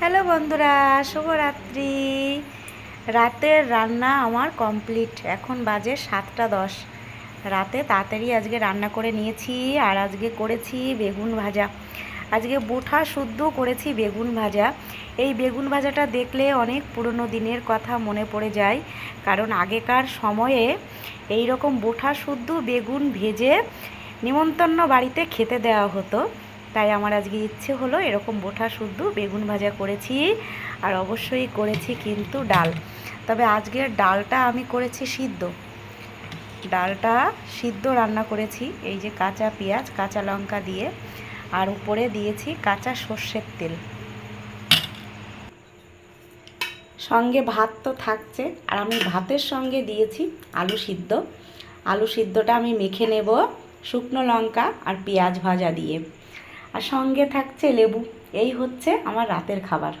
Hello বন্ধুরা, শুভরাত্রি। রাতের রান্না আমার কমপ্লিট। এখন বাজে সাতটা দশ। রাতে তাড়াতাড়ি আজকে রান্না করে নিয়েছি আর আজকে করেছি বেগুন ভাজা। আজকে বুঠা শুদ্ধ করেছি বেগুন ভাজা। এই বেগুন ভাজাটা দেখলে অনেক পুরনো দিনের কথা মনে পড়ে যায়। কারণ আগেকার সময়ে এই রকম বুঠা শুদ্ধ বেগুন ভেজে নিমন্তন্ন বাড়িতে খেতে দেওয়া হতো। তাই আমার আজকে ইচ্ছে হলো এরকম বোঠা শুদ্ধ বেগুন ভাজা করেছি আর অবশ্যই করেছি কিন্তু ডাল। তবে আজকের ডালটা আমি করেছি সিদ্ধ। ডালটা সিদ্ধ রান্না করেছি, এই যে কাঁচা পেঁয়াজ, কাঁচা লঙ্কা দিয়ে। আর উপরে দিয়েছি কাঁচা সর্ষের তেল। সঙ্গে ভাত তো থাকছে, আর আমি ভাতের সঙ্গে দিয়েছি আলু সিদ্ধ। আলু সিদ্ধটা আমি মেখে নেব শুকনো লঙ্কা আর পেঁয়াজ ভাজা দিয়ে। আর সঙ্গে থাকছে লেবু। এই হচ্ছে আমার রাতের খাবার।